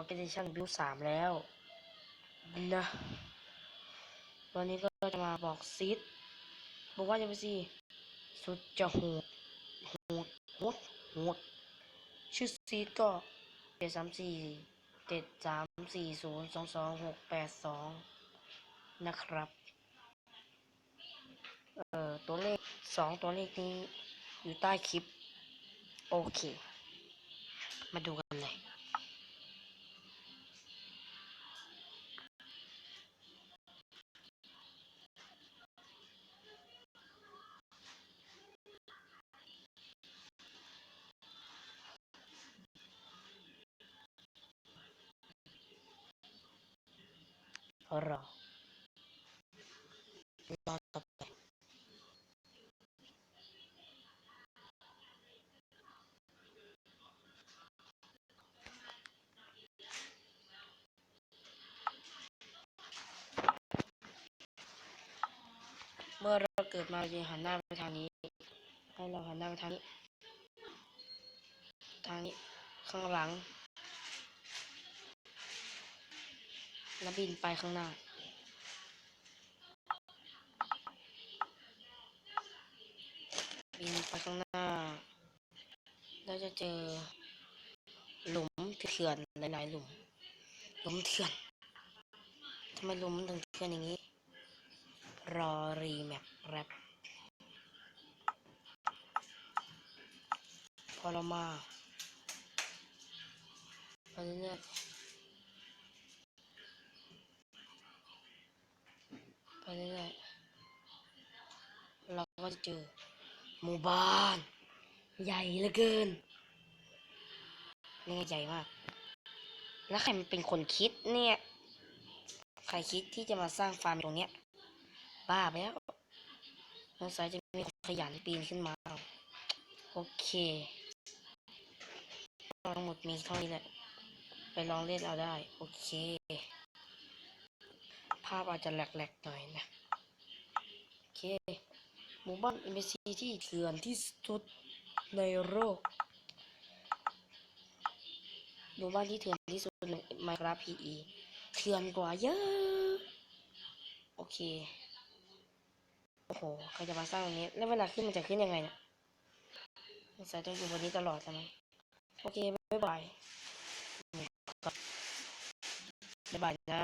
มันเป็นเวอร์ชันบิวสามแล้วนะวันนี้ก็จะมาบอกซีดบอกว่าจะไปสิสุดจะโหดโหดโหดโหดชื่อซีดก็เจ็ดสามสี่เจ็ดสามสี่ศูนย์สองสองหกแปดสองนะครับ เอ่อ ตัวเลขสองตัวเลขนี้อยู่ใต้คลิป โอเค มาดูกันเลย รอรอต่อไปเมื่อเราเกิดมาเราจะหันหน้าไปทางนี้ ให้เราหันหน้าไปทางนี้ ทางนี้ ข้างหลัง แล้วบินไปข้างหน้า บินไปข้างหน้าเราจะเจอ หลุมเถื่อนหลายๆหลุม หลุมเถื่อนทำไมหลุมถึงเถื่อนอย่างนี้ รอรีแมปแรปพอเรามาไปเรื่อย ก็จะเจอหมู่บ้าน ใหญ่เหลือเกินนี่ใหญ่มาก แล้วใครมันเป็นคนคิดเนี่ย ใครคิดที่จะมาสร้างฟาร์มตรงเนี้ย บ้าไปแล้วสงสัยจะมีคนขยันปีนขึ้นมาเอาโอเค ทั้งหมดมีเท่านี้แหละ ไปลองเล่นเอาได้ โอเค ภาพอาจจะแหลกๆหน่อยนะ โอเค มู่บ้าน NPC ที่เถื่อนที่สุดในโลกหมู่บ้านที่เถื่อนที่สุดใน Minecraft PE เถื่อนกว่าเยอะ โอเค โอ้โห ใครจะมาสร้างตรงนี้ แล้วเวลาขึ้นมันจะขึ้นยังไงเนี่ยสงสัยต้องอยู่บนนี้ตลอดแล้วมั้งโอเค บ๊ายบาย บ๊ายบายนะ